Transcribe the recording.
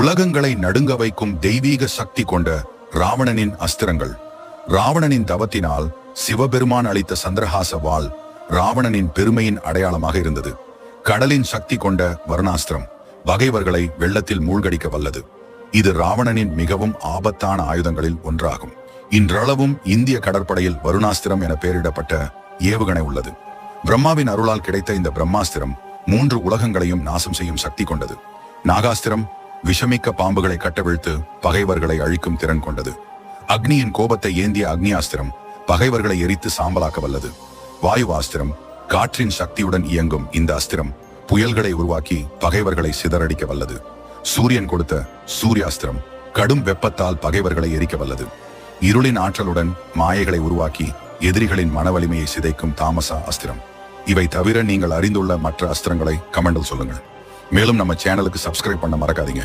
உலகங்களை நடுங்க வைக்கும் தெய்வீக சக்தி கொண்ட ராவணனின் அஸ்திரங்கள். ராவணனின் தவத்தினால் சிவபெருமான் அளித்த சந்திரஹாச வாள் ராவணனின் பெருமையின் அடையாளமாக இருந்தது. கடலின் சக்தி கொண்ட வருணாஸ்திரம் பகைவர்களை வெள்ளத்தில் மூழ்கடிக்க வல்லது. இது ராவணனின் மிகவும் ஆபத்தான ஆயுதங்களில் ஒன்றாகும். இன்றளவும் இந்திய கடற்படையில் வருணாஸ்திரம் என பெயரிடப்பட்ட ஏவுகணை உள்ளது. பிரம்மாவின் அருளால் கிடைத்த இந்த பிரம்மாஸ்திரம் மூன்று உலகங்களையும் நாசம் செய்யும் சக்தி கொண்டது. நாகாஸ்திரம் விஷமிக்க பாம்புகளை கட்டவிழ்த்து பகைவர்களை அழிக்கும் திறன் கொண்டது. அக்னியின் கோபத்தை ஏந்திய அக்னியாஸ்திரம் பகைவர்களை எரித்து சாம்பலாக்க வல்லது. வாயுவாஸ்திரம் காற்றின் சக்தியுடன் இயங்கும் இந்த அஸ்திரம் புயல்களை உருவாக்கி பகைவர்களை சிதறடிக்க வல்லது. சூரியன் கொடுத்த சூர்யாஸ்திரம் கடும் வெப்பத்தால் பகைவர்களை எரிக்க வல்லது. இருளின் ஆற்றலுடன் மாயைகளை உருவாக்கி எதிரிகளின் மனவலிமையை சிதைக்கும் தாமசா அஸ்திரம். இவை தவிர நீங்கள் அறிந்துள்ள மற்ற அஸ்திரங்களை கமெண்டில் சொல்லுங்கள். மேலும் நம்ம சேனலுக்கு சப்ஸ்கிரைப் பண்ண மறக்காதீங்க.